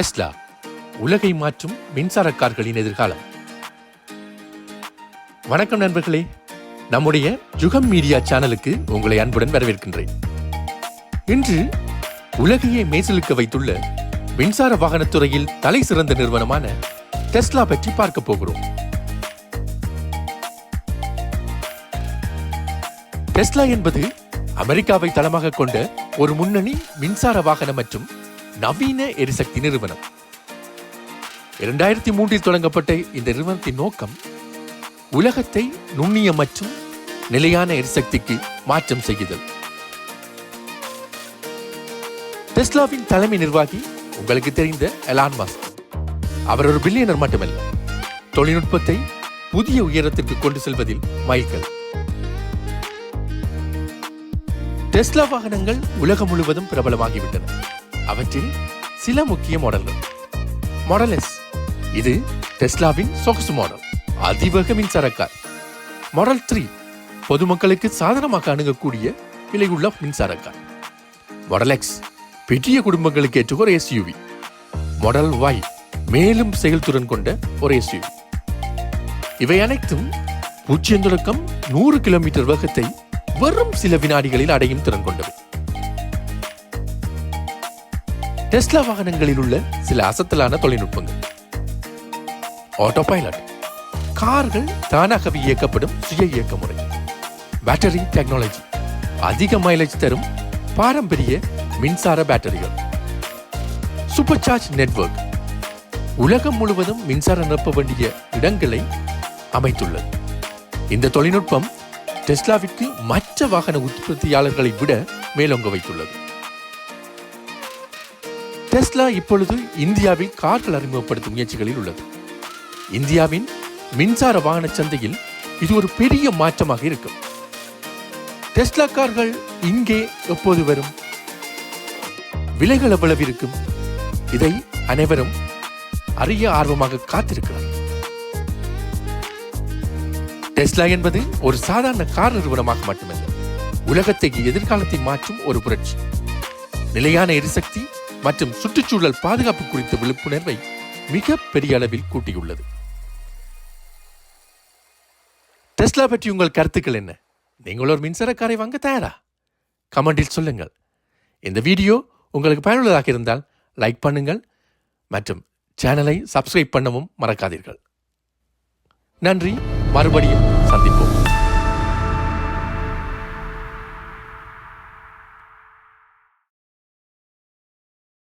Tesla உலகை மாற்றும் மின்சார கார்களின் எதிர்காலம். வணக்கம் நண்பர்களே. நம்முடைய யுகம் மீடியா சேனலுக்கு உங்களை அன்புடன் வரவேற்கின்றேன். இன்று உலகையே மேசலுக்க வைத்துள்ள மின்சார வாகனத்துறையில் தலை சிறந்த நிறுவனமான டெஸ்லா பற்றி பார்க்க போகிறோம். டெஸ்லா என்பது அமெரிக்காவை தளமாக கொண்ட ஒரு முன்னணி மின்சார வாகனம் மற்றும் நவீன எரிசக்தி நிறுவனம். இரண்டாயிரத்தி மூன்றில் தொடங்கப்பட்ட இந்த நிறுவனத்தின் நோக்கம் உலகத்தை நுண்ணிய மற்றும் நிலையான எரிசக்திக்கு மாற்றம் செய்யுதல். டெஸ்லாவின் தலைமை நிர்வாகி உங்களுக்கு தெரிந்த எலான் மாஸ்க். அவர் ஒரு பில்லியனர் மட்டுமல்ல தொழில்நுட்பத்தை புதிய உயரத்திற்கு கொண்டு செல்வதில் மைல்கல். டெஸ்லா வாகனங்கள் உலகம் முழுவதும் பிரபலமாகிவிட்டன. அவற்றில் சில முக்கிய மாடல்கள் மாடல் எஸ் இது டெஸ்லாவின் சொகுசு மாடல் அதிவேக மின்சார கார் மாடல் த்ரீ பொதுமக்களுக்கு சாதனமாக அணுகக்கூடிய விலையுள்ள மின்சார கார் மாடல் எக்ஸ் பெரிய குடும்பங்களுக்கு ஏற்ற ஒரு எஸ்யூவி மாடல் ஒய் மேலும் செயல்திறன் கொண்ட ஒரு எஸ்யூவி இவை அனைத்தும் பூஜ்ஜியம் தொடக்கம் நூறு கிலோமீட்டர் வேகத்தை வெறும் சில வினாடிகளில் அடையும் திறன் கொண்டவை. டெஸ்லா வாகனங்களில் உள்ள சில அசத்தலான தொழில்நுட்பங்கள். ஆட்டோ பைலட் கார்கள் தானாகவே இயக்கப்படும் சுய இயக்க முறை. பேட்டரி டெக்னாலஜி அதிக மைலேஜ் தரும் பாரம்பரிய மின்சார பேட்டரிகள் சூப்பர் சார்ஜ் நெட்வொர்க் உலகம் முழுவதும் மின்சாரம் நிரப்ப வேண்டிய இடங்களை அமைத்துள்ளது. இந்த தொழில்நுட்பம் டெஸ்லாவிற்கு மற்ற வாகன உற்பத்தியாளர்களை விட மேலோங்க வைத்துள்ளது. டெஸ்லா இப்பொழுது இந்தியாவில் கார்கள் அறிமுகப்படுத்தும் முயற்சிகளில் உள்ளது. இந்தியாவின் மின்சார வாகன சந்தையில் இது ஒரு பெரிய மாற்றமாக இருக்கும். டெஸ்லா கார்கள் இங்கே எப்போது வரும்? விலைகள் எவ்வளவு இருக்கும்? இதை அனைவரும் அறிய ஆர்வமாக காத்திருக்கிறார். டெஸ்லா என்பது ஒரு சாதாரண கார் நிறுவனமாக மட்டுமல்ல உலகத்தை எதிர்காலத்தை மாற்றும் ஒரு புரட்சி. நிலையான எரிசக்தி மற்றும் சுற்றுச்சூழல் பாதுகாப்பு குறித்த விழிப்புணர்வை மிக பெரிய அளவில் கூட்டியுள்ளது. டெஸ்லா பற்றி உங்கள் கருத்துக்கள் என்ன? நீங்கள் ஒரு மின்சார காரை வாங்க தயாரா? கமெண்டில் சொல்லுங்கள். இந்த வீடியோ உங்களுக்கு பயனுள்ளதாக இருந்தால் லைக் பண்ணுங்கள் மற்றும் சேனலை சப்ஸ்கிரைப் பண்ணவும் மறக்காதீர்கள். நன்றி. மறுபடியும் சந்திப்போம்.